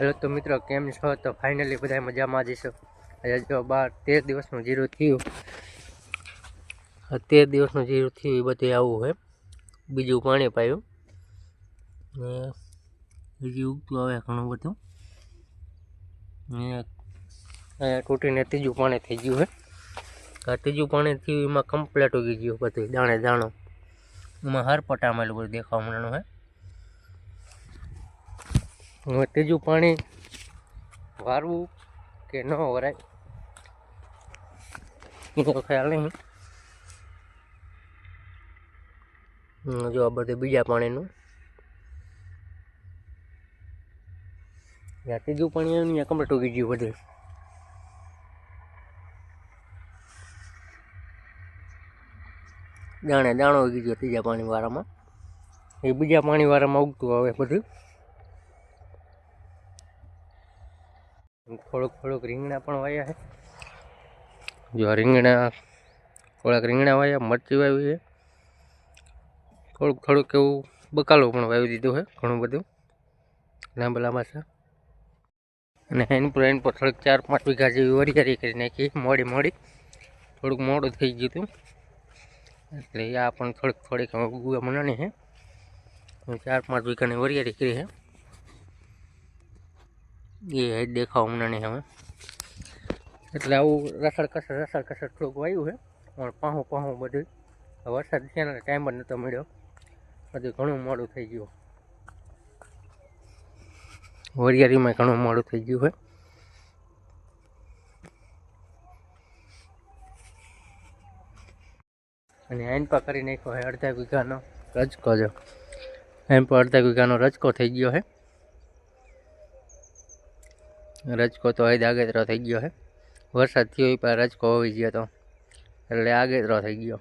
Hello તો મિત્રો, કેમ છો? તો ફાઇનલી બધા મજામાં જઈશું આજે જો બાર તેર દિવસનું જીરું થયું. તેર દિવસનું જીરું થયું એ બધું આવું હોય બીજું પાણી પાયું. ને બીજું ઉગતું આવે ઘણું બધું. ને તૂટીને ત્રીજું પાણી થઈ ગયું હોય ત્રીજું પાણી થયું, એમાં કમ્પ્લેટ ઉગી ગયું બધું દાણે દાણો એમાં હરપટા પટામેલું બધું દેખાવા મળવાનું હોય હવે ત્રીજું પાણી વારવું કે ન વરાય? એનો ખ્યાલ નહીં. જો આ બધું બીજા પાણીનું. આ ત્રીજું પાણી આવ્યું ને કમ્પ્લીટ ઉગી ગયું બધું. દાણે દાણો ઉગી ગયો ત્રીજા પાણી વાળામાં એ બીજા પાણી વાળામાં ઉગતું આવે બધું. થોડુંક થોડુંક રીંગણા પણ વાયા છે જો રીંગણા, થોડાક રીંગણા વાયા, મરચી વાવી છે થોડુંક થોડુંક એવું બકાલો પણ વાવી દીધું છે ઘણું બધું. લાંબા લાંબા છે. અને એની પર એની પર થોડીક ચાર પાંચ વીઘા જેવી વરિયારી કરી નાખી, મોડી મોડી. થોડુંક મોડું થઈ ગયું હતું. એટલે આ પણ થોડીક થોડીક ઉગવા મનાની છે ચાર પાંચ વીઘાની વરિયારી કરી છે એ દેખાવ હમણાં નહીં હવે. એટલે આવું રસળ કસર રસળ કસર થોડુંક વાયું છે. પણ પાહું પાહું બધું. વરસાદ થયાનો ટાઈમ જ નહોતો મળ્યો. બધું ઘણું મોડું થઈ ગયું. વરિયાળીમાં ઘણું મોડું થઈ ગયું છે. અને હેન્ડપા કરી નાખ્યો છે અડધા વીઘાનો રજકો જો. હેન્ડપા અડધા વીઘાનો રજકો થઈ ગયો છે. રજકો તો હજી આગેતરો થઈ ગયો છે વરસાદ થયો એ પણ રજકો હોવી ગયો તો. એટલે આગેતરો થઈ ગયો.